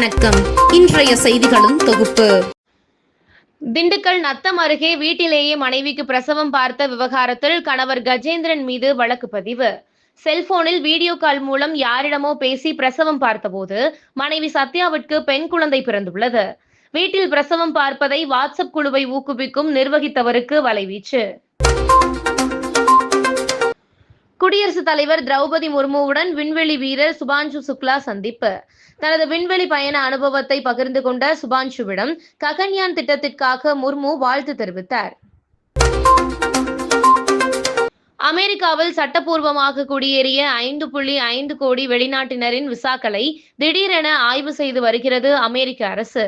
வணக்கம். இன்றைய செய்திகளும் தொகுப்பு. திண்டுக்கல் நத்தம் அருகே வீட்டிலேயே மனைவிக்கு பிரசவம் பார்த்த விவகாரத்தில் கணவர் கஜேந்திரன் மீது வழக்கு பதிவு. செல்போனில் வீடியோ கால் மூலம் யாரிடமோ பேசி பிரசவம் பார்த்தபோது மனைவி சத்யாவிற்கு பெண் குழந்தை பிறந்துள்ளது. வீட்டில் பிரசவம் பார்ப்பதை வாட்ஸ்அப் குழுவை ஊக்குவிக்கும் நிர்வகித்தவருக்கு வலைவீச்சு. குடியரசுத் தலைவர் திரௌபதி முர்முவுடன் விண்வெளி வீரர் சுபான்ஷு சுக்லா சந்திப்பு. தனது விண்வெளி பயண அனுபவத்தை பகிர்ந்து கொண்ட சுபான்ஷுவிடம் ககன்யான் திட்டத்திற்காக முர்மு வாழ்த்து தெரிவித்தார். அமெரிக்காவில் சட்டப்பூர்வமாக குடியேறிய ஐந்து புள்ளி ஐந்து கோடி வெளிநாட்டினரின் விசாக்களை திடீரென ஆய்வு செய்து வருகிறது அமெரிக்க அரசு.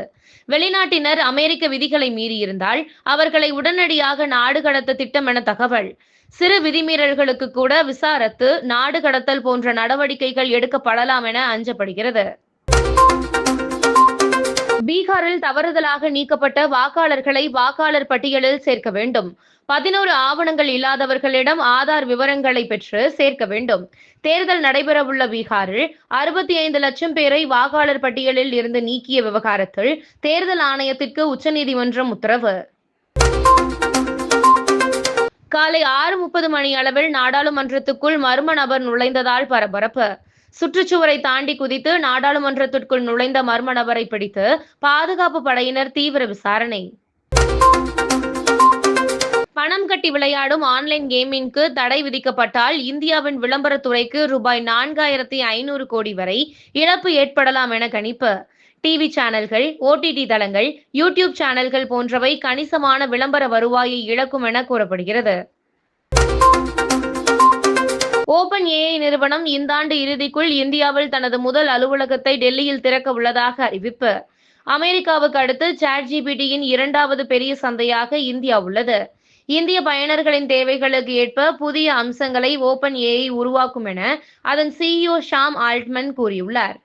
வெளிநாட்டினர் அமெரிக்க விதிகளை மீறியிருந்தால் அவர்களை உடனடியாக நாடு கடத்த திட்டமென தகவல். சிறு விதிமீறல்களுக்கு கூட விசாரத்து நாடு கடத்தல் போன்ற நடவடிக்கைகள் எடுக்கப்படலாம் என அஞ்சப்படுகிறது. பீகாரில் தவறுதலாக நீக்கப்பட்ட வாக்காளர்களை வாக்காளர் பட்டியலில் சேர்க்க வேண்டும். பதினோரு ஆவணங்கள் இல்லாதவர்களிடம் ஆதார் விவரங்களை பெற்று சேர்க்க வேண்டும். தேர்தல் நடைபெறவுள்ள பீகாரில் அறுபத்தி ஐந்து லட்சம் பேரை வாக்காளர் பட்டியலில் இருந்து நீக்கிய விவகாரத்தில் தேர்தல் ஆணையத்திற்கு உச்சநீதிமன்றம் உத்தரவு. காலை ஆறு முப்பது மணி அளவில் நாடாளுமன்றத்துக்குள் மர்ம நபர் நுழைந்ததால் பரபரப்பு. சுற்றுச்சுவரை தாண்டி குதித்து நாடாளுமன்றத்திற்குள் நுழைந்த மர்ம நபரை பிடித்து பாதுகாப்பு படையினர் தீவிர விசாரணை. பணம் கட்டி விளையாடும் ஆன்லைன் கேமிங்க்கு தடை விதிக்கப்பட்டால் இந்தியாவின் விளம்பரத்துறைக்கு ரூபாய் நான்காயிரத்தி ஐநூறு கோடி வரை இழப்பு ஏற்படலாம் என கணிப்பு. டிவி சேனல்கள் ஓடிடி தளங்கள் யூடியூப் சேனல்கள் போன்றவை கணிசமான விளம்பர வருவாயை இழக்கும் என கூறப்படுகிறது. ஓபன் ஏஐ நிறுவனம் இந்த ஆண்டு இறுதிக்குள் இந்தியாவில் தனது முதல் அலுவலகத்தை டெல்லியில் திறக்க உள்ளதாக அறிவிப்பு. அமெரிக்காவுக்கு அடுத்து சாட் ஜிபிடியின் இரண்டாவது பெரிய சந்தையாக இந்தியா உள்ளது. இந்திய பயனர்களின் தேவைகளுக்கு ஏற்ப புதிய அம்சங்களை ஓபன் ஏஐ உருவாக்கும் என அதன் சிஇஓ ஷாம் ஆல்ட்மன் கூறியுள்ளார்.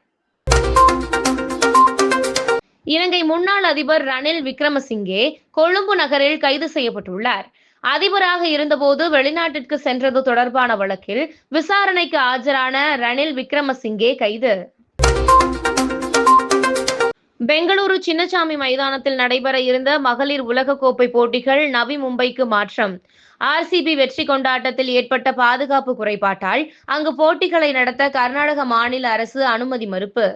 இலங்கை முன்னாள் அதிபர் ரணில் விக்ரமசிங்கே கொழும்பு நகரில் கைது செய்யப்பட்டுள்ளார். அதிபராக இருந்தபோது வெளிநாட்டிற்கு சென்றது தொடர்பான வழக்கில் விசாரணைக்கு ஆஜரான ரணில் விக்ரமசிங்கே கைது. பெங்களூரு சின்னசாமி மைதானத்தில் நடைபெற இருந்த மகளிர் உலகக்கோப்பை போட்டிகள் நவி மும்பைக்கு மாற்றம். ஆர்சிபி வெற்றி கொண்டாட்டத்தில் ஏற்பட்ட பாதுகாப்பு குறைபாட்டால் அங்கு போட்டிகளை நடத்த கர்நாடக மாநில அரசு அனுமதி மறுப்பு.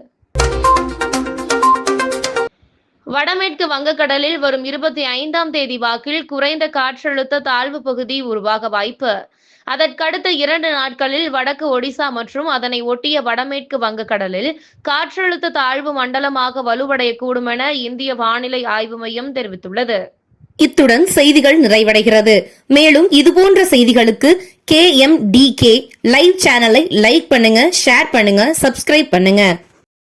வடமேற்கு வங்கக்கடலில் வரும் இருபத்தி ஐந்தாம் தேதி வாக்கில் குறைந்த காற்றழுத்த தாழ்வு பகுதி உருவாக வாய்ப்பு. அதற்கடுத்த இரண்டு நாட்களில் வடக்கு ஒடிசா மற்றும் அதனை ஒட்டிய வடமேற்கு வங்கக்கடலில் காற்றழுத்த தாழ்வு மண்டலமாக வலுவடையக்கூடும் என இந்திய வானிலை ஆய்வு மையம் தெரிவித்துள்ளது. இத்துடன் செய்திகள் நிறைவடைகிறது. மேலும் இதுபோன்ற செய்திகளுக்கு K M D K live சேனலை லைக் பண்ணுங்க ஷேர் பண்ணுங்க சப்ஸ்கிரைப் பண்ணுங்க.